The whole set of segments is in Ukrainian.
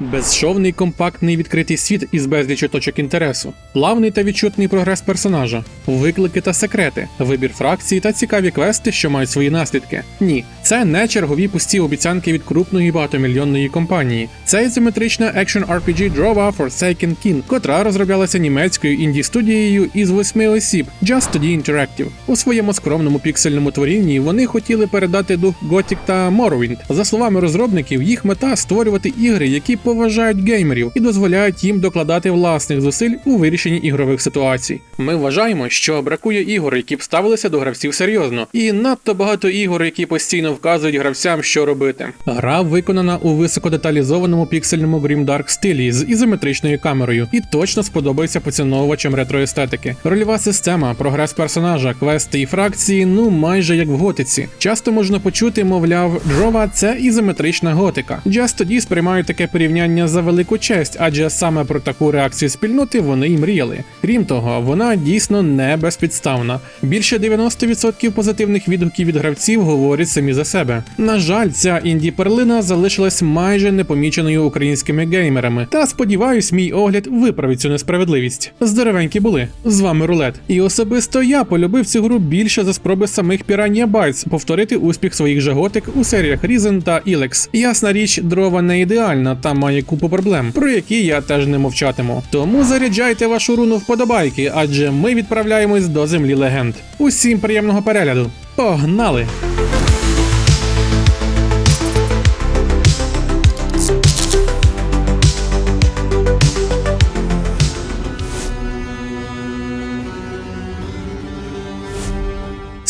Безшовний компактний відкритий світ із безлічу точок інтересу, плавний та відчутний прогрес персонажа, виклики та секрети, вибір фракцій та цікаві квести, що мають свої наслідки. Ні, це не чергові пусті обіцянки від крупної багатомільйонної компанії. Це ізометрична екшн RPG Drova Forsaken King, котра розроблялася німецькою інді студією із восьми осіб Just Study Interactive. У своєму скромному піксельному творінні вони хотіли передати дух Gothic та Morrowind. За словами розробників, їх мета створювати ігри, які поважають геймерів і дозволяють їм докладати власних зусиль у вирішенні ігрових ситуацій. Ми вважаємо, що бракує ігор, які б ставилися до гравців серйозно, і надто багато ігор, які постійно вказують гравцям, що робити. Гра виконана у високодеталізованому піксельному грімдарк стилі з ізометричною камерою і точно сподобається поціновувачам ретроестетики. Рольова система, прогрес персонажа, квести і фракції, ну майже як в готиці. Часто можна почути, мовляв, Джова це ізометрична готика. Just тоді сприймають таке порівняння за велику честь, адже саме про таку реакцію спільноти вони й мріяли. Крім того, вона дійсно не безпідставна. Більше 90% позитивних відгуків від гравців говорять самі за себе. На жаль, ця інді перлина залишилась майже непоміченою українськими геймерами. Та сподіваюсь, мій огляд виправить цю несправедливість. Здоровенькі були з вами рулет. І особисто я полюбив цю гру більше за спроби самих Piranha Bytes повторити успіх своїх же готик у серіях Risen та Ilex. Ясна річ, дрова не ідеальна та має купу проблем, про які я теж не мовчатиму. Тому заряджайте вашу руну вподобайки, адже ми відправляємось до землі легенд. Усім приємного перегляду. Погнали!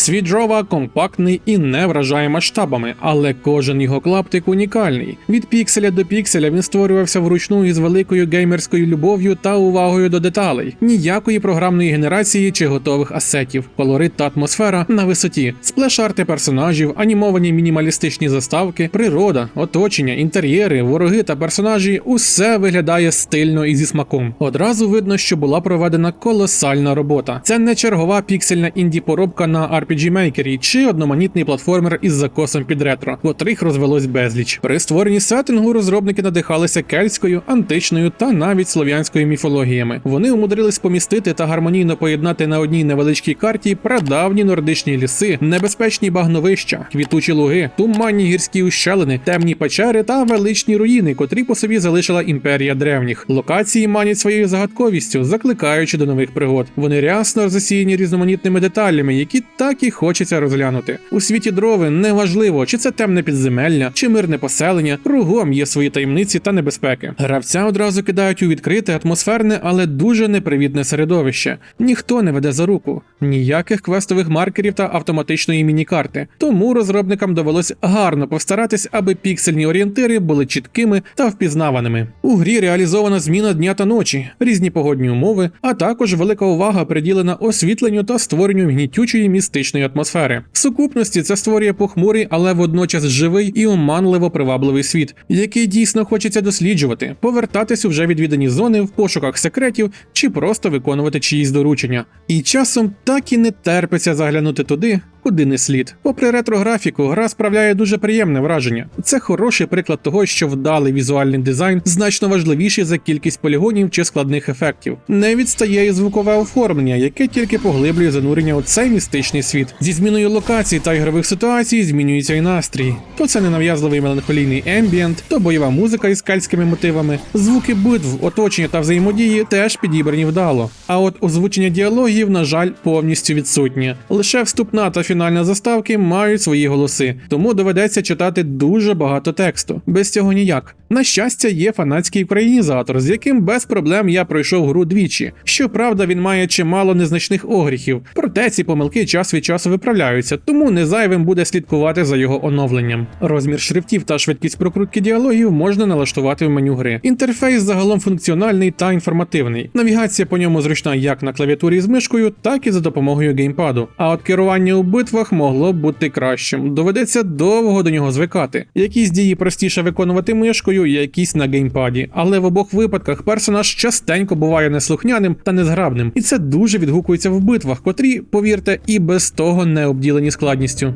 Світ дрова компактний і не вражає масштабами, але кожен його клаптик унікальний. Від пікселя до пікселя він створювався вручну із великою геймерською любов'ю та увагою до деталей. Ніякої програмної генерації чи готових асетів, колорит та атмосфера на висоті, сплеш-арти персонажів, анімовані мінімалістичні заставки, природа, оточення, інтер'єри, вороги та персонажі усе виглядає стильно і зі смаком. Одразу видно, що була проведена колосальна робота. Це не чергова піксельна інді-поробка на RPG Maker чи одноманітний платформер із закосом під ретро, котрих розвелось безліч. При створенні сеттингу розробники надихалися кельтською, античною та навіть слов'янською міфологіями. Вони умудрились помістити та гармонійно поєднати на одній невеличкій карті прадавні нордичні ліси, небезпечні багновища, квітучі луги, туманні гірські ущелини, темні печери та величні руїни, котрі по собі залишила імперія древніх. Локації манять своєю загадковістю, закликаючи до нових пригод. Вони рясно засіяні різноманітними деталями, які так і хочеться розглянути. У світі дрови неважливо, чи це темне підземелля, чи мирне поселення, кругом є свої таємниці та небезпеки. Гравця одразу кидають у відкрите, атмосферне, але дуже непривітне середовище. Ніхто не веде за руку, ніяких квестових маркерів та автоматичної міні-карти. Тому розробникам довелось гарно постаратись, аби піксельні орієнтири були чіткими та впізнаваними. У грі реалізована зміна дня та ночі, різні погодні умови, а також велика увага приділена освітленню та створенню гнітючої містичної атмосфери. В сукупності це створює похмурий, але водночас живий і оманливо привабливий світ, який дійсно хочеться досліджувати, повертатись у вже відвідані зони в пошуках секретів чи просто виконувати чиїсь доручення. І часом так і не терпиться заглянути туди, куди не слід. Попри ретрографіку, гра справляє дуже приємне враження. Це хороший приклад того, що вдалий візуальний дизайн значно важливіший за кількість полігонів чи складних ефектів. Не відстає і звукове оформлення, яке тільки поглиблює занурення у цей містичний світ. Зі зміною локацій та ігрових ситуацій змінюється і настрій. То це ненав'язливий меланхолійний ембієнт, то бойова музика із кальськими мотивами, звуки битв, оточення та взаємодії теж підібрані вдало. А от озвучення діалогів, на жаль, повністю відсутнє. Лише вступна та фінальна заставки мають свої голоси, тому доведеться читати дуже багато тексту. Без цього ніяк. На щастя, є фанатський українізатор, з яким без проблем я пройшов гру двічі. Щоправда, він має чимало незначних огріхів, проте ці помилки час від часу виправляються, тому не зайвим буде слідкувати за його оновленням. Розмір шрифтів та швидкість прокрутки діалогів можна налаштувати в меню гри. Інтерфейс загалом функціональний та інформативний. Навігація по ньому зручна як на клавіатурі з мишкою, так і за допомогою геймпаду. А от керування у битвах могло б бути кращим. Доведеться довго до нього звикати. Якісь дії простіше виконувати мишкою, якісь на геймпаді. Але в обох випадках персонаж частенько буває неслухняним та незграбним, і це дуже відгукується в битвах, котрі, повірте, і без того не обділені складністю.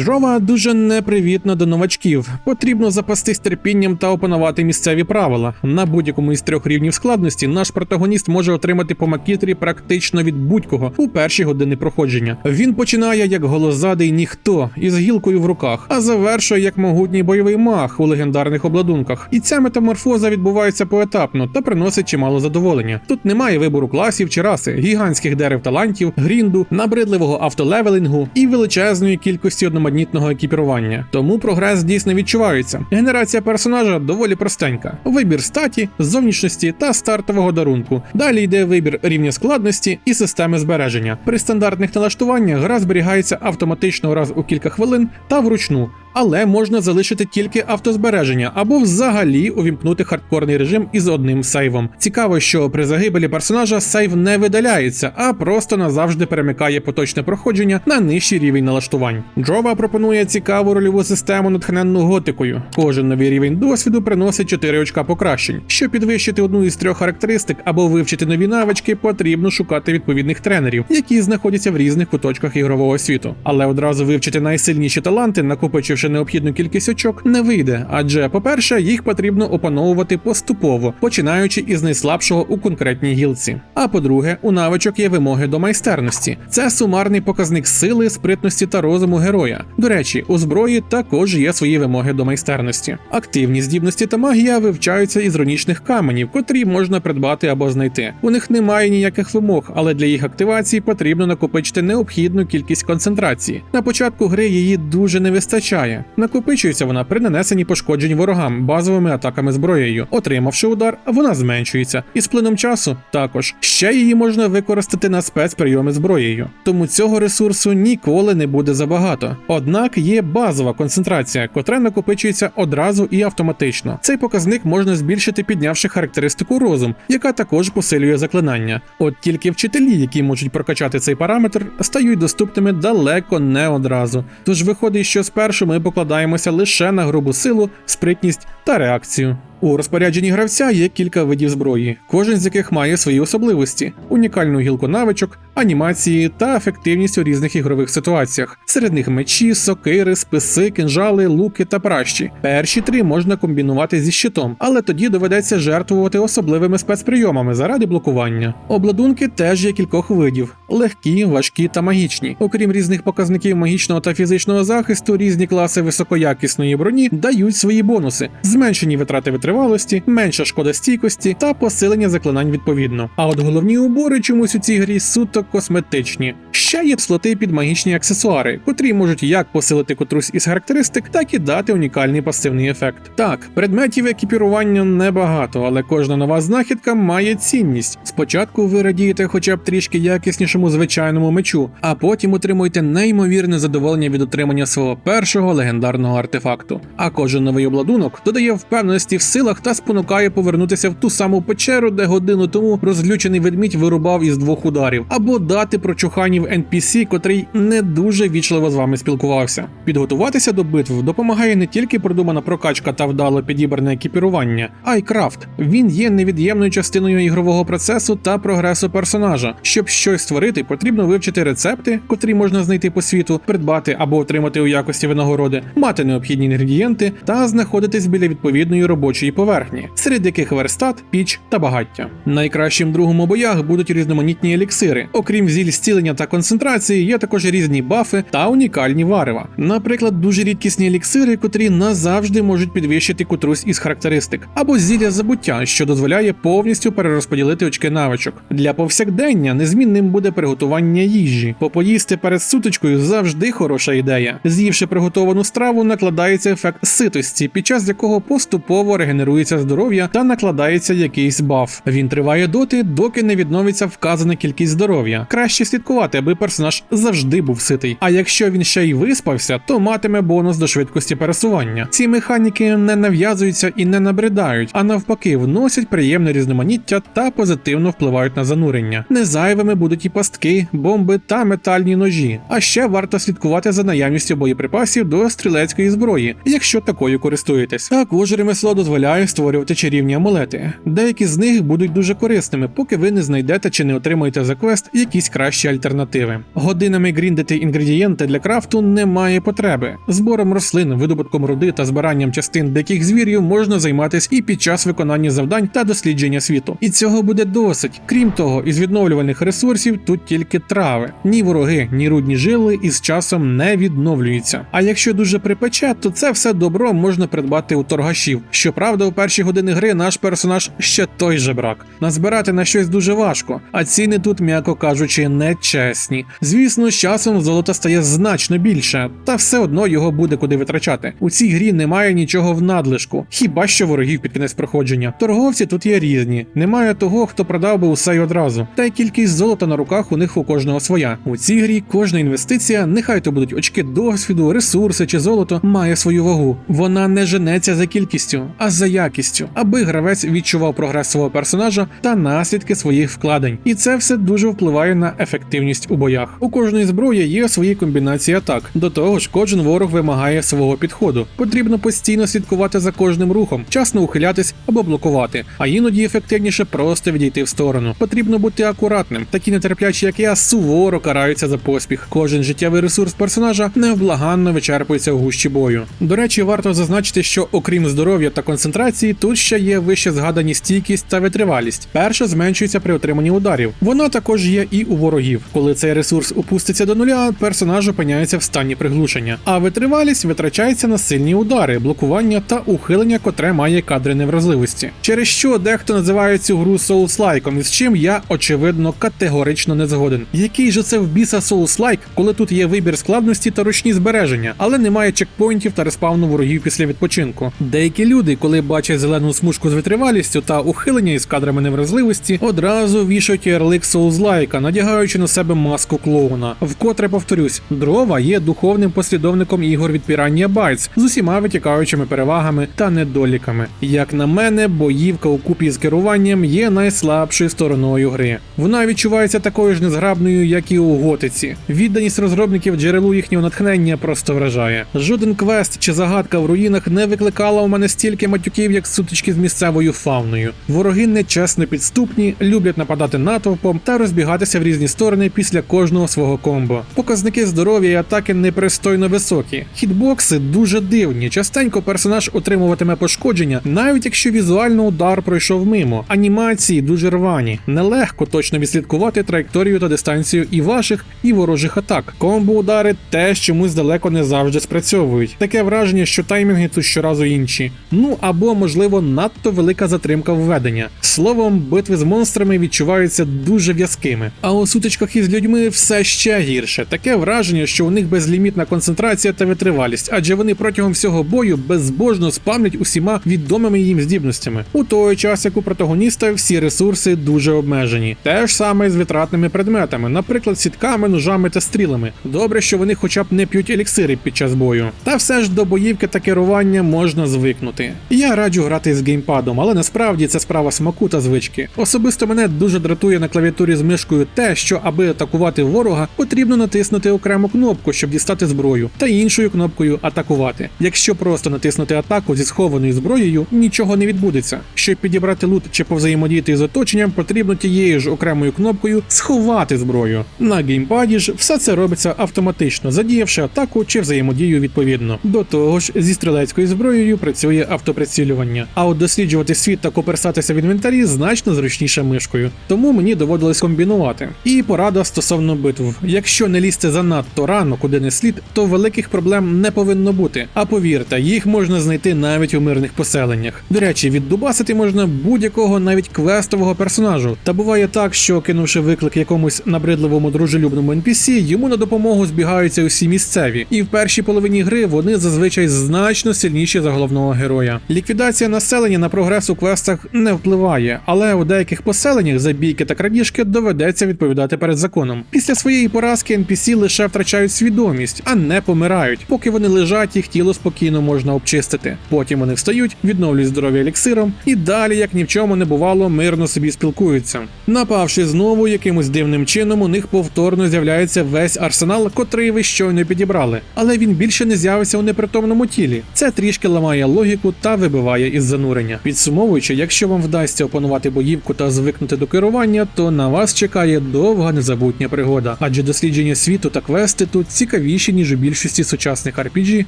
Жова дуже непривітна до новачків. Потрібно запастись терпінням та опанувати місцеві правила. На будь-якому із трьох рівнів складності наш протагоніст може отримати по макітрі практично від будь-кого у перші години проходження. Він починає як голозадий ніхто із гілкою в руках, а завершує як могутній бойовий маг у легендарних обладунках. І ця метаморфоза відбувається поетапно та приносить чимало задоволення. Тут немає вибору класів чи раси, гігантських дерев талантів, грінду, набридливого автолевелінгу і величезної кількості одноманітного екіпірування. Тому прогрес дійсно відчувається. Генерація персонажа доволі простенька: вибір статі, зовнішності та стартового дарунку. Далі йде вибір рівня складності і системи збереження. При стандартних налаштуваннях гра зберігається автоматично раз у кілька хвилин та вручну. Але можна залишити тільки автозбереження або взагалі увімкнути хардкорний режим із одним сейвом. Цікаво, що при загибелі персонажа сейв не видаляється, а просто назавжди перемикає поточне проходження на нижчий рівень налаштувань. Джова пропонує цікаву рольову систему, натхненну готикою. Кожен новий рівень досвіду приносить 4 очка покращень. Щоб підвищити одну із трьох характеристик або вивчити нові навички, потрібно шукати відповідних тренерів, які знаходяться в різних куточках ігрового світу. Але одразу вивчити найсильніші таланти, накопичивши необхідну кількість очок, не вийде. Адже, по-перше, їх потрібно опановувати поступово, починаючи із найслабшого у конкретній гілці. А по-друге, у навичок є вимоги до майстерності. Це сумарний показник сили, спритності та розуму героя. До речі, у зброї також є свої вимоги до майстерності. Активні здібності та магія вивчаються із ронічних каменів, котрі можна придбати або знайти. У них немає ніяких вимог, але для їх активації потрібно накопичити необхідну кількість концентрації. На початку гри її дуже не вистачає. Накопичується вона при нанесенні пошкоджень ворогам базовими атаками зброєю. Отримавши удар, вона зменшується, і з плином часу також ще її можна використати на спецприйоми зброєю. Тому цього ресурсу ніколи не буде забагато. Однак є базова концентрація, котра накопичується одразу і автоматично. Цей показник можна збільшити, піднявши характеристику розум, яка також посилює заклинання. От тільки вчителі, які можуть прокачати цей параметр, стають доступними далеко не одразу. Тож виходить, що спершу ми покладаємося лише на грубу силу, спритність та реакцію. У розпорядженні гравця є кілька видів зброї, кожен з яких має свої особливості: унікальну гілку навичок, анімації та ефективність у різних ігрових ситуаціях. Серед них мечі, сокири, списи, кинжали, луки та пращі. Перші три можна комбінувати зі щитом, але тоді доведеться жертвувати особливими спецприйомами заради блокування. Обладунки теж є кількох видів: легкі, важкі та магічні. Окрім різних показників магічного та фізичного захисту, різні класи високоякісної броні дають свої бонуси: зменшені витрати витривалості, менша шкода стійкості та посилення заклинань відповідно. А от головні убори чомусь у цій грі суто косметичні. Ще є слоти під магічні аксесуари, котрі можуть як посилити котрусь із характеристик, так і дати унікальний пасивний ефект. Так, предметів екіпірування небагато, але кожна нова знахідка має цінність. Спочатку ви радієте хоча б трішки якіснішому звичайному мечу, а потім отримуєте неймовірне задоволення від отримання свого першого легендарного артефакту. А кожен новий обладунок додає впевненості в силах та спонукає повернутися в ту саму печеру, де годину тому розлючений ведмідь вирубав із двох ударів, або дати прочуханів NPC, котрий не дуже вічливо з вами спілкувався. Підготуватися до битв допомагає не тільки продумана прокачка та вдало підібране екіпірування, а й крафт. Він є невід'ємною частиною ігрового процесу та прогресу персонажа. Щоб щось створити, потрібно вивчити рецепти, котрі можна знайти по світу, придбати або отримати у якості винагороди, мати необхідні інгредієнти та знаходитись біля відповідної робочої поверхні, серед яких верстат, піч та багаття. Найкращим другом у боях будуть різноманітні еліксири. Окрім зіль зцілення та концентрації, є також різні бафи та унікальні варева. Наприклад, дуже рідкісні еліксири, котрі назавжди можуть підвищити котрусь із характеристик, або зілля забуття, що дозволяє повністю перерозподілити очки навичок. Для повсякдення незмінним буде приготування їжі. Попоїсти перед сутичкою завжди хороша ідея. З'ївши приготовану страву, накладається ефект ситості, під час якого поступово регенерується здоров'я та накладається якийсь баф. Він триває доти, доки не відновиться вказана кількість здоров'я. Краще слідкувати, аби персонаж завжди був ситий. А якщо він ще й виспався, то матиме бонус до швидкості пересування. Ці механіки не нав'язуються і не набридають, а навпаки, вносять приємне різноманіття та позитивно впливають на занурення. Незайвими будуть і пастки, бомби та метальні ножі. А ще варто слідкувати за наявністю боєприпасів до стрілецької зброї, якщо такою користуєтесь. Також ремесло дозволяє створювати чарівні амулети. Деякі з них будуть дуже корисними, поки ви не знайдете чи не отримаєте за квест якісь кращі альтернативи. Годинами гріндити інгредієнти для крафту немає потреби. Збором рослин, видобутком руди та збиранням частин диких звірів можна займатися і під час виконання завдань та дослідження світу. І цього буде досить. Крім того, із відновлюваних ресурсів тут тільки трави. Ні вороги, ні рудні жили із часом не відновлюються. А якщо дуже припече, то це все добро можна придбати у торгашів. Щоправда, у перші години гри наш персонаж ще той же брак. Назбирати на щось дуже важко, а ціни тут, м'яко кажучи, нечесні. Звісно, з часом золота стає значно більше, та все одно його буде куди витрачати. У цій грі немає нічого в надлишку, хіба що ворогів під кінець проходження. Торговці тут є різні. Немає того, хто продав би усе й одразу. Та й кількість золота на руках у них у кожного своя. У цій грі кожна інвестиція, нехай то будуть очки досвіду, ресурси чи золото, має свою вагу. Вона не женеться за кількістю, а за якістю, аби гравець відчував прогрес свого персонажа та наслідки своїх вкладень. І це все дуже впливає на ефективність у боях. У кожної зброї є свої комбінації атак. До того ж, кожен ворог вимагає свого підходу. Потрібно постійно слідкувати за кожним рухом, вчасно ухилятись або блокувати, а іноді ефективніше просто відійти в сторону. Потрібно бути акуратним. Такі нетерплячі, як я, суворо караються за поспіх. Кожен життєвий ресурс персонажа невблаганно вичерпується у гущі бою. До речі, варто зазначити, що окрім здоров'я та концентрації, тут ще є вище згадані стійкість та витривалість. Перша зменшується при отриманні ударів. Вона також є і у ворогів. Коли цей ресурс опуститься до нуля, персонаж опиняється в стані приглушення. А витривалість витрачається на сильні удари, блокування та ухилення, котре має кадри невразливості. Через що дехто називає цю гру соус-лайком, із чим я очевидно категорично не згоден. Який же це в біса соус-лайк, коли тут є вибір складності та ручні збереження, але немає чекпоінтів та респавну ворогів після відпочинку. Деякі люди, коли бачать зелену смужку з витривалістю та ухилення із кадрами невразливості, одразу вішають ярлик соузлайка, надягаючи на себе маску клоуна. Вкотре повторюсь, дрова є духовним послідовником ігор від Piranha Bytes з усіма витікаючими перевагами та недоліками. Як на мене, боївка у купі з керуванням є найслабшою стороною гри. Вона відчувається такою ж незграбною, як і у готиці. Відданість розробників джерелу їхнього натхнення просто вражає. Жоден квест чи загадка в руїнах не викликала у мене стільки матюків, як сутички з місцевою фауною. Вороги нечесно підступні, люблять нападати натовпом та розбігатися в різні сторони після кожного свого комбо. Показники здоров'я і атаки непристойно високі. Хітбокси дуже дивні. Частенько персонаж отримуватиме пошкодження, навіть якщо візуально удар пройшов мимо. Анімації дуже рвані. Нелегко точно відслідкувати траєкторію та дистанцію і ваших, і ворожих атак. Комбо удари теж чомусь далеко не завжди спрацьовують. Таке враження, що таймінги тут щоразу інші. Ну або, можливо, надто велика затримка введення. Словом, битви з монстрами відчуваються дуже в'язкими. А у сутичках із людьми все ще гірше. Таке враження, що у них безлімітна концентрація та витривалість, адже вони протягом всього бою безбожно спамлять усіма відомими їм здібностями. У той час, як у протагоніста, всі ресурси дуже обмежені. Те ж саме з витратними предметами, наприклад, сітками, ножами та стрілами. Добре, що вони хоча б не п'ють еліксири під час бою. Та все ж до боївки та керування можна звикнути. Я раджу грати з геймпадом, але насправді це справа смаку та звички. Особисто мене дуже дратує на клавіатурі з мишкою те, що аби атакувати ворога, потрібно натиснути окрему кнопку, щоб дістати зброю, та іншою кнопкою атакувати. Якщо просто натиснути атаку зі схованою зброєю, нічого не відбудеться. Щоб підібрати лут чи повзаємодіяти з оточенням, потрібно тією ж окремою кнопкою сховати зброю. На геймпаді ж все це робиться автоматично, задіявши атаку чи взаємодію відповідно. До того ж, зі стрілецькою зброєю працює автоприцілювання. А от досліджувати світ та коперсатися в інвентарі значно зручніше мишкою. Тому мені доводилось комбінувати. І порада стосовно битв: якщо не лізти занадто рано, куди не слід, то великих проблем не повинно бути. А повірте, їх можна знайти навіть у мирних поселеннях. До речі, віддубасити можна будь-якого навіть квестового персонажу. Та буває так, що кинувши виклик якомусь набридливому дружелюбному NPC, йому на допомогу збігаються усі місцеві, і в першій половині гри вони зазвичай значно сильніші за головного героя. Ліквідація населення на прогрес у квестах не впливає, але у деяких поселеннях за бійки та крадіжки доведеться відповідати перед законом. Після своєї поразки NPC лише втрачають свідомість, а не помирають. Поки вони лежать, їх тіло спокійно можна обчистити. Потім вони встають, відновлюють здоров'я еліксиром і далі, як ні в чому не бувало, мирно собі спілкуються. Напавши знову якимось дивним чином, у них повторно з'являється весь арсенал, котрий ви щойно підібрали, але він більше не з'явиться у непритомному тілі. Це трішки ламає логіку та вибиває із занурення. Підсумовуючи, якщо вам вдасться опанувати боївку та звикнути до керування, то на вас чекає чекає довга незабутня пригода, адже дослідження світу та квести тут цікавіші, ніж у більшості сучасних RPG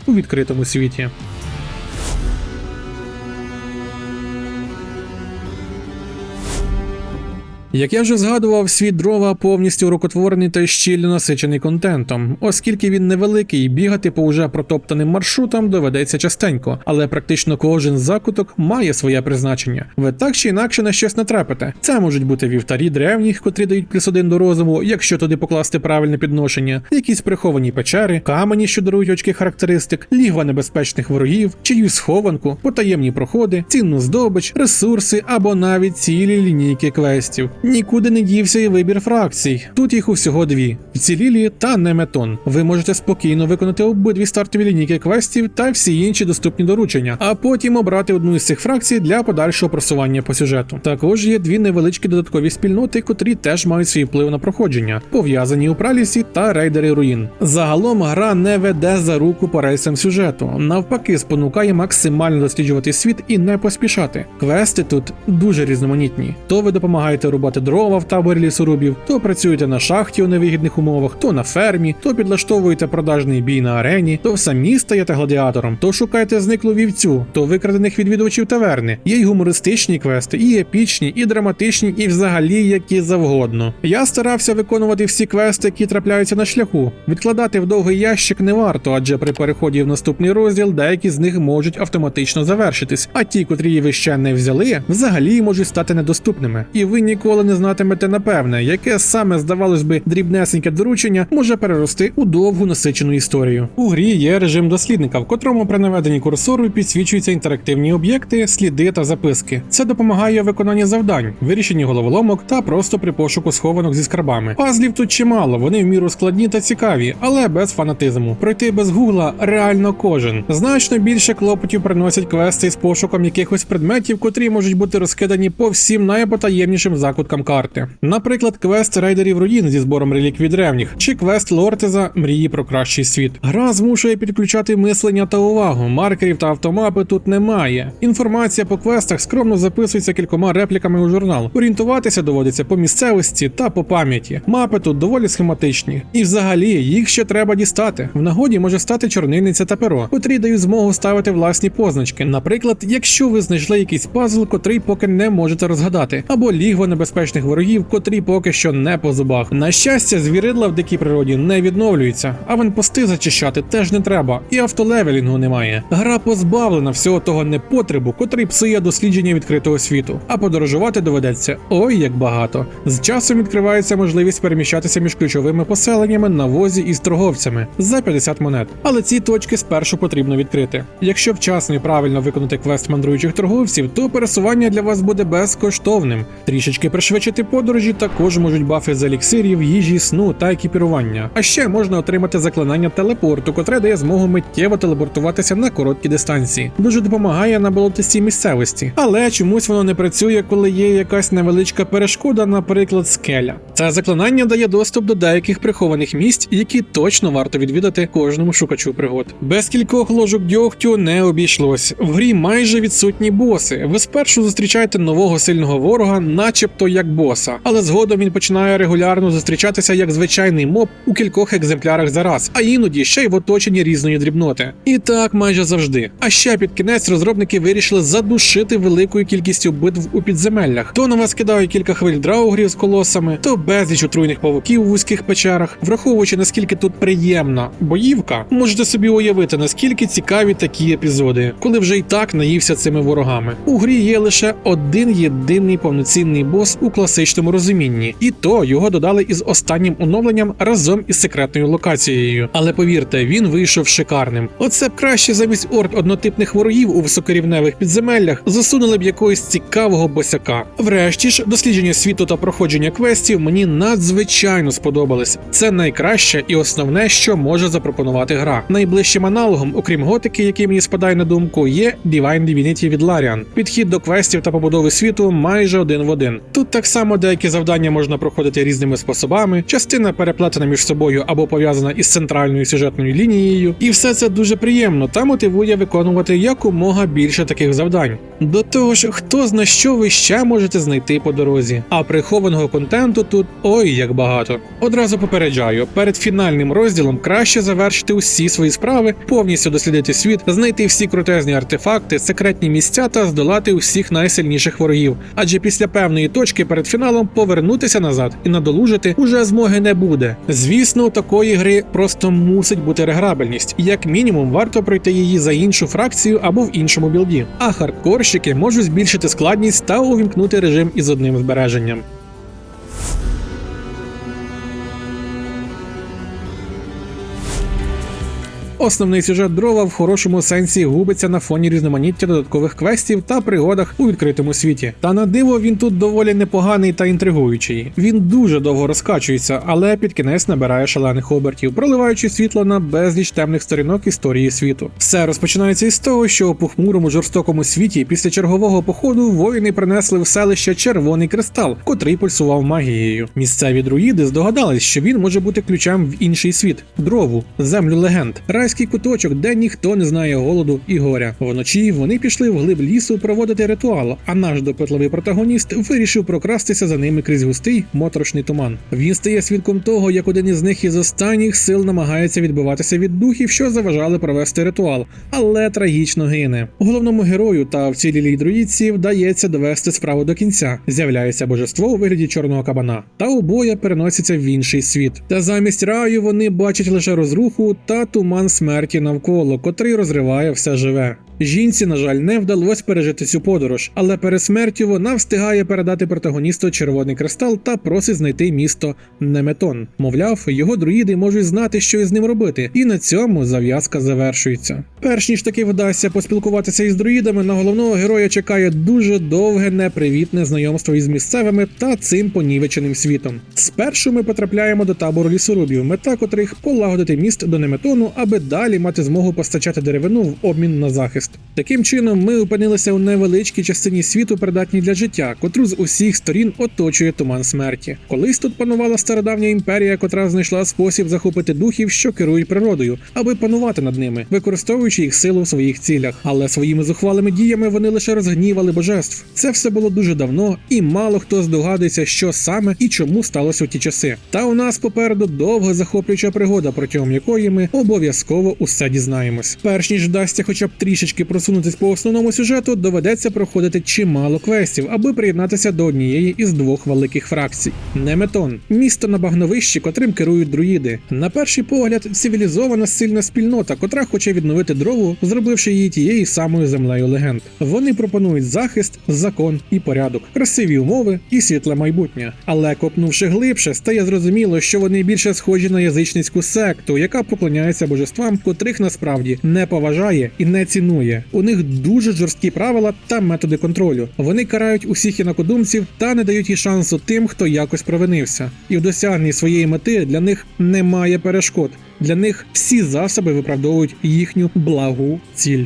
у відкритому світі. Як я вже згадував, світ дрова повністю рукотворений та щільно насичений контентом, оскільки він невеликий, бігати по уже протоптаним маршрутам доведеться частенько, але практично кожен закуток має своє призначення. Ви так чи інакше на щось натрапите. Це можуть бути вівтарі древніх, котрі дають плюс один до розуму, якщо туди покласти правильне підношення, якісь приховані печери, камені, що дарують очки характеристик, лігва небезпечних ворогів, чиюсь схованку, потаємні проходи, цінну здобич, ресурси або навіть цілі лінійки квестів. Нікуди не дівся і вибір фракцій. Тут їх усього дві: вцілілі та неметон. Ви можете спокійно виконати обидві стартові лінійки квестів та всі інші доступні доручення, а потім обрати одну із цих фракцій для подальшого просування по сюжету. Також є дві невеличкі додаткові спільноти, котрі теж мають свій вплив на проходження, пов'язані у пралісі та рейдери руїн. Загалом гра не веде за руку по рейсам сюжету, навпаки, спонукає максимально досліджувати світ і не поспішати. Квести тут дуже різноманітні. То ви допомагаєте рубати дрова в таборі лісорубів, то працюєте на шахті у невигідних умовах, то на фермі, то підлаштовуєте продажний бій на арені, то самі стаєте гладіатором, то шукаєте зниклу вівцю, то викрадених відвідувачів таверни. Є й гумористичні квести, і епічні, і драматичні, і взагалі які завгодно. Я старався виконувати всі квести, які трапляються на шляху. Відкладати в довгий ящик не варто, адже при переході в наступний розділ деякі з них можуть автоматично завершитись, а ті, котрі ви ще не взяли, взагалі можуть стати недоступними. І ви ніколи не знатимете напевне, яке саме здавалось би дрібнесеньке доручення може перерости у довгу насичену історію. У грі є режим дослідника, в котрому при наведенні курсору підсвічуються інтерактивні об'єкти, сліди та записки. Це допомагає у виконанні завдань, вирішенні головоломок та просто при пошуку схованок зі скарбами. Пазлів тут чимало, вони в міру складні та цікаві, але без фанатизму. Пройти без гугла реально кожен. Значно більше клопотів приносять квести з пошуком якихось предметів, котрі можуть бути розкидані по всім найпотаємнішим закуткам карти. Наприклад, квест рейдерів руїн зі збором реліквій древніх, чи квест Лортеза мрії про кращий світ. Гра змушує підключати мислення та увагу. Маркерів та автомапи тут немає. Інформація по квестах скромно записується кількома репліками у журнал. Орієнтуватися доводиться по місцевості та по пам'яті. Мапи тут доволі схематичні. І взагалі їх ще треба дістати. В нагоді може стати чорнильниця та перо, котрі дають змогу ставити власні позначки. Наприклад, якщо ви знайшли якийсь пазл, котрий поки не можете розгадати, або лігво небезпечних ворогів, котрі поки що не по зубах. На щастя, звіридла в дикій природі не відновлюються, а венпости зачищати теж не треба, і автолевелінгу немає. Гра позбавлена всього того непотребу, котрий псує дослідження відкритого світу, а подорожувати доведеться ой як багато. З часом відкривається можливість переміщатися між ключовими поселеннями на возі із торговцями за 50 монет. Але ці точки спершу потрібно відкрити. Якщо вчасно і правильно виконати квест мандруючих торговців, то пересування для вас буде безкоштовним. Трішечки пришвидшити подорожі також можуть бафи з еліксирів, їжі, сну та екіпірування. А ще можна отримати заклинання телепорту, котре дає змогу миттєво телепортуватися на короткі дистанції. Дуже допомагає на болотистій місцевості. Але чомусь воно не працює, коли є якась невеличка перешкода, наприклад, скеля. Це заклинання дає доступ до деяких прихованих місць, які точно варто відвідати кожному шукачу пригод. Без кількох ложок дьогтю не обійшлось. В грі майже відсутні боси. Ви спершу зустрічаєте нового сильного ворога, начебто як боса, але згодом він починає регулярно зустрічатися як звичайний моб у кількох екземплярах за раз, а іноді ще й в оточенні різної дрібноти. І так майже завжди. А ще під кінець розробники вирішили задушити великою кількістю битв у підземеллях. То на вас кидають кілька хвиль драугрів з колосами, то безліч отруйних павуків у вузьких печерах. Враховуючи наскільки тут приємна боївка, можете собі уявити наскільки цікаві такі епізоди, коли вже й так наївся цими ворогами. У грі є лише один єдиний повноцінний бос у класичному розумінні, і то його додали із останнім оновленням разом із секретною локацією. Але повірте, він вийшов шикарним. Оце б краще замість орд однотипних ворогів у високорівневих підземеллях засунули б якогось цікавого босяка. Врешті ж, дослідження світу та проходження квестів мені надзвичайно сподобались. Це найкраще і основне, що може запропонувати гра. Найближчим аналогом, окрім готики, який мені спадає на думку, є Divine Divinity від Larian. Підхід до квестів та побудови світу майже один в один. Тут так само деякі завдання можна проходити різними способами, частина переплетена між собою або пов'язана із центральною сюжетною лінією, і все це дуже приємно та мотивує виконувати якомога більше таких завдань. До того ж, хто зна що ви ще можете знайти по дорозі. А прихованого контенту тут ой як багато. Одразу попереджаю, перед фінальним розділом краще завершити усі свої справи, повністю дослідити світ, знайти всі крутезні артефакти, секретні місця та здолати усіх найсильніших ворогів. Адже після певної точки перед фіналом повернутися назад і надолужити уже змоги не буде. Звісно, у такої гри просто мусить бути реграбельність. Як мінімум, варто пройти її за іншу фракцію або в іншому білді. А хардкорщики можуть збільшити складність та увімкнути режим із одним збереженням. Основний сюжет дрова в хорошому сенсі губиться на фоні різноманіття додаткових квестів та пригодах у відкритому світі. Та на диво він тут доволі непоганий та інтригуючий. Він дуже довго розкачується, але під кінець набирає шалених обертів, проливаючи світло на безліч темних сторінок історії світу. Все розпочинається із того, що у похмурому жорстокому світі після чергового походу воїни принесли в селище червоний кристал, котрий пульсував магією. Місцеві друїди здогадались, що він може бути ключем в інший світ дрову, землю легенд, райський куточок, де ніхто не знає голоду і горя. Вночі вони пішли в глиб лісу проводити ритуал, а наш допитливий протагоніст вирішив прокрастися за ними крізь густий моторошний туман. Він стає свідком того, як один із них із останніх сил намагається відбиватися від духів, що заважали провести ритуал, але трагічно гине. Головному герою та вцілілій друїдці вдається довести справу до кінця. З'являється божество у вигляді чорного кабана, та обоє переносяться в інший світ. Та замість раю вони бачать лише розруху та туман смерті навколо, котрий розриває все живе. Жінці, на жаль, не вдалося пережити цю подорож, але перед смертю вона встигає передати протагоністу червоний кристал та просить знайти місто Неметон. Мовляв, його друїди можуть знати, що із ним робити, і на цьому зав'язка завершується. Перш ніж таки вдасться поспілкуватися із друїдами, на головного героя чекає дуже довге непривітне знайомство із місцевими та цим понівеченим світом. Спершу ми потрапляємо до табору лісорубів, мета котрих полагодити міст до Неметону, аби далі мати змогу постачати деревину в обмін на захист. Таким чином, ми опинилися у невеличкій частині світу, придатній для життя, котру з усіх сторін оточує туман смерті. Колись тут панувала стародавня імперія, котра знайшла спосіб захопити духів, що керують природою, аби панувати над ними, використовуючи їх силу в своїх цілях. Але своїми зухвалими діями вони лише розгнівали божеств. Це все було дуже давно, і мало хто здогадується, що саме і чому сталося у ті часи. Та у нас попереду довга захоплююча пригода, протягом якої ми обов'язково усе дізнаємось. Перш ніж вдасться, хоча б трішечки просунутись по основному сюжету, доведеться проходити чимало квестів, аби приєднатися до однієї із двох великих фракцій. Неметон місто на багновищі, котрим керують друїди. На перший погляд, цивілізована сильна спільнота, котра хоче відновити дрову, зробивши її тією самою землею легенд. Вони пропонують захист, закон і порядок, красиві умови і світле майбутнє. Але копнувши глибше, стає зрозуміло, що вони більше схожі на язичницьку секту, яка поклоняється божествам, котрих насправді не поважає і не цінує. У них дуже жорсткі правила та методи контролю. Вони карають усіх інакодумців та не дають і шансу тим, хто якось провинився. І в досягненні своєї мети для них немає перешкод. Для них всі засоби виправдовують їхню благу ціль.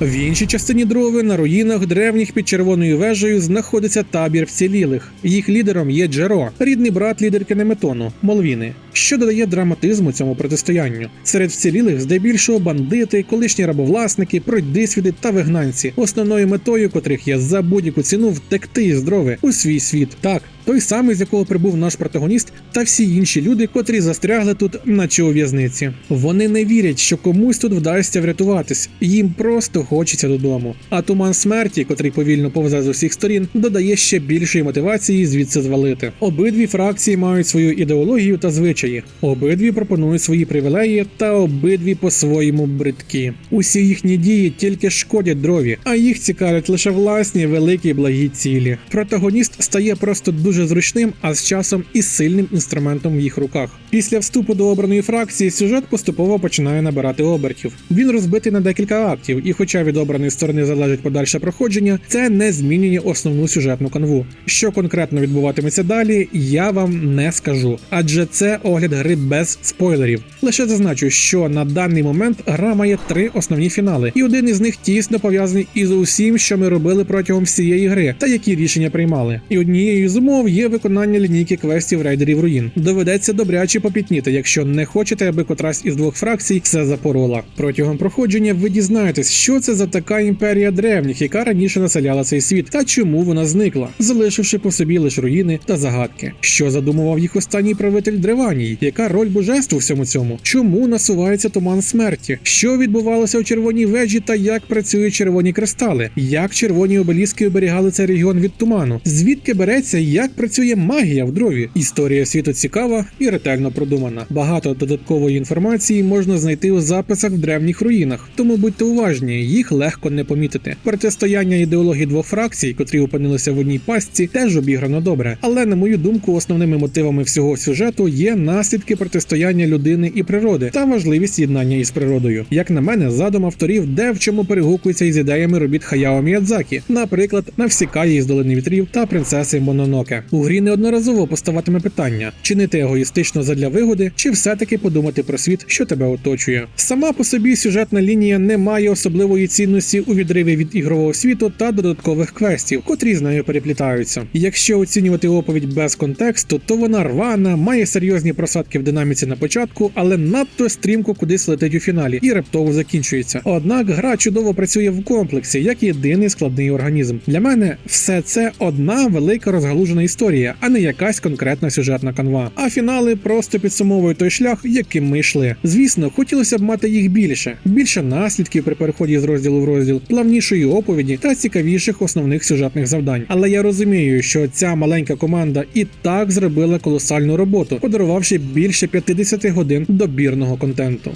В іншій частині дрови на руїнах древніх під червоною вежею знаходиться табір вцілілих. Їх лідером є Джеро, рідний брат лідерки Неметону Молвіни, що додає драматизму цьому протистоянню. Серед вцілілих здебільшого бандити, колишні рабовласники, пройдисвіди та вигнанці, основною метою котрих є за будь-яку ціну втекти із дрови у свій світ. Так, той самий, з якого прибув наш протагоніст, та всі інші люди, котрі застрягли тут, наче у в'язниці. Вони не вірять, що комусь тут вдасться врятуватись, їм просто хочеться додому. А туман смерті, котрий повільно повзе з усіх сторін, додає ще більшої мотивації звідси звалити. Обидві фракції мають свою ідеологію та звичаї. Обидві пропонують свої привілеї, та обидві по-своєму бридкі. Усі їхні дії тільки шкодять дрові, а їх цікавлять лише власні великі благі цілі. Протагоніст стає просто дуже зручним, а з часом і сильним інструментом в їх руках. Після вступу до обраної фракції сюжет поступово починає набирати обертів. Він розбитий на декілька актів, і, хоча від обраної сторони залежить подальше проходження, це не змінює основну сюжетну канву. Що конкретно відбуватиметься далі, я вам не скажу, адже це огляд гри без спойлерів. Лише зазначу, що на даний момент гра має три основні фінали, і один із них тісно пов'язаний із усім, що ми робили протягом всієї гри, та які рішення приймали. І однією з умов Умов є виконання лінійки квестів рейдерів руїн. Доведеться добряче попітніти, якщо не хочете, аби котрась із двох фракцій все запорола. Протягом проходження ви дізнаєтесь, що це за така імперія древніх, яка раніше населяла цей світ, та чому вона зникла, залишивши по собі лише руїни та загадки. Що задумував їх останній правитель Древаній? Яка роль божеств у всьому цьому? Чому насувається туман смерті? Що відбувалося у червоній вежі та як працюють червоні кристали? Як червоні обеліски оберігали цей регіон від туману? Звідки береться як працює магія в дрові? Історія світу цікава і ретельно продумана. Багато додаткової інформації можна знайти у записах в древніх руїнах, тому будьте уважні, їх легко не помітити. Протистояння ідеології двох фракцій, котрі опинилися в одній пастці, теж обіграно добре. Але на мою думку, основними мотивами всього сюжету є наслідки протистояння людини і природи та важливість єднання із природою. Як на мене, задум авторів де в чому перегукується із ідеями робіт Хаяо Міядзакі, наприклад, Навсікає із долини вітрів та принцеси Мононоке. У грі неодноразово поставатиме питання: чинити егоїстично задля вигоди, чи все-таки подумати про світ, що тебе оточує. Сама по собі сюжетна лінія не має особливої цінності у відриві від ігрового світу та додаткових квестів, котрі з нею переплітаються. Якщо оцінювати оповідь без контексту, то вона рвана, має серйозні просадки в динаміці на початку, але надто стрімко кудись летить у фіналі і раптово закінчується. Однак гра чудово працює в комплексі, як єдиний складний організм. Для мене все це одна велика розгалужена історія, а не якась конкретна сюжетна канва. А фінали просто підсумовують той шлях, яким ми йшли. Звісно, хотілося б мати їх більше, більше наслідків при переході з розділу в розділ, плавнішої оповіді та цікавіших основних сюжетних завдань. Але я розумію, що ця маленька команда і так зробила колосальну роботу, подарувавши більше 50 годин добірного контенту.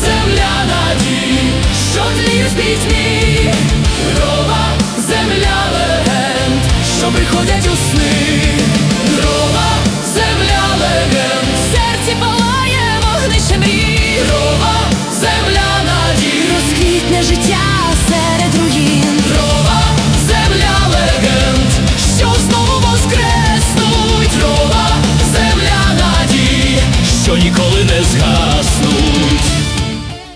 Земля надій, що з пітьмі, Дрова, земля приходять у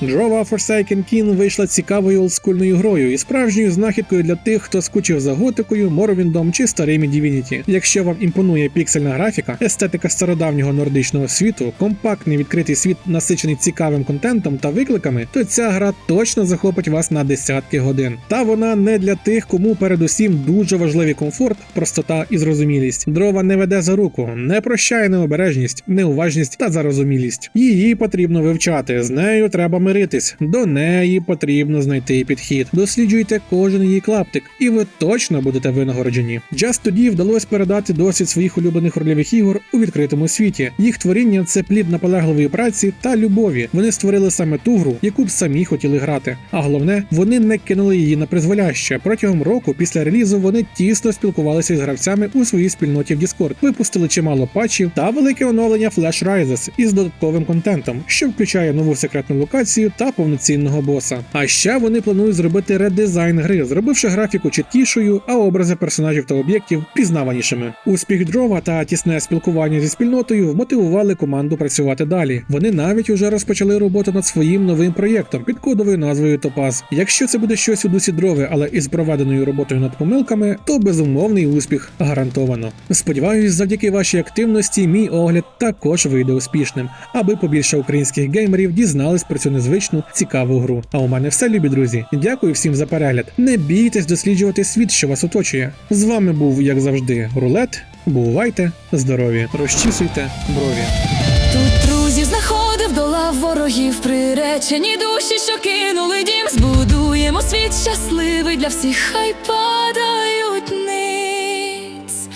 Jova Forsaken King вийшла цікавою олдскульною грою і справжньою знахідкою для тих, хто скучив за готикою, Моровіндом чи старими Divinity. Якщо вам імпонує піксельна графіка, естетика стародавнього нордичного світу, компактний відкритий світ, насичений цікавим контентом та викликами, то ця гра точно захопить вас на десятки годин. Та вона не для тих, кому передусім дуже важливий комфорт, простота і зрозумілість. Дрова не веде за руку, не прощає необережність, неуважність та зарозумілість. Її потрібно вивчати. З нею треба миритись. До неї потрібно знайти підхід. Досліджуйте кожен її клаптик, і ви точно будете винагороджені. Just тоді вдалося передати досвід своїх улюблених рольових ігор у відкритому світі. Їх творіння це плід наполегливої праці та любові. Вони створили саме ту гру, яку б самі хотіли грати. А головне, вони не кинули її на призволяще. Протягом року після релізу вони тісно спілкувалися з гравцями у своїй спільноті в Discord, випустили чимало патчів та велике оновлення Flash Rises із додатковим контентом, що включає нову секретну локацію та повноцінного боса. А ще вони планують зробити редизайн гри, зробивши графіку чіткішою, а образи персонажів та об'єктів пізнаванішими. Успіх дрова та тісне спілкування зі спільнотою вмотивували команду працювати далі. Вони навіть уже розпочали роботу над своїм новим проєктом під кодовою назвою Топаз. Якщо це буде щось у дусі дрови, але із проведеною роботою над помилками, то безумовний успіх гарантовано. Сподіваюсь, завдяки вашій активності мій огляд також вийде успішним, аби побільше українських геймерів дізнались про цю незвичну цікаву гру. А у мене все, любі друзі. Дякую всім за перегляд. Не бійтесь досліджувати світ, що вас оточує. З вами був, як завжди, рулет. Бувайте здорові, розчісуйте брові. Тут друзів знаходив, долав ворогів, приречені душі, що кинули дім. Збудуємо світ щасливий для всіх, хай падають ниць.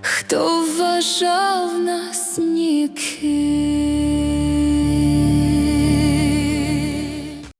Хто вважав нас ніким.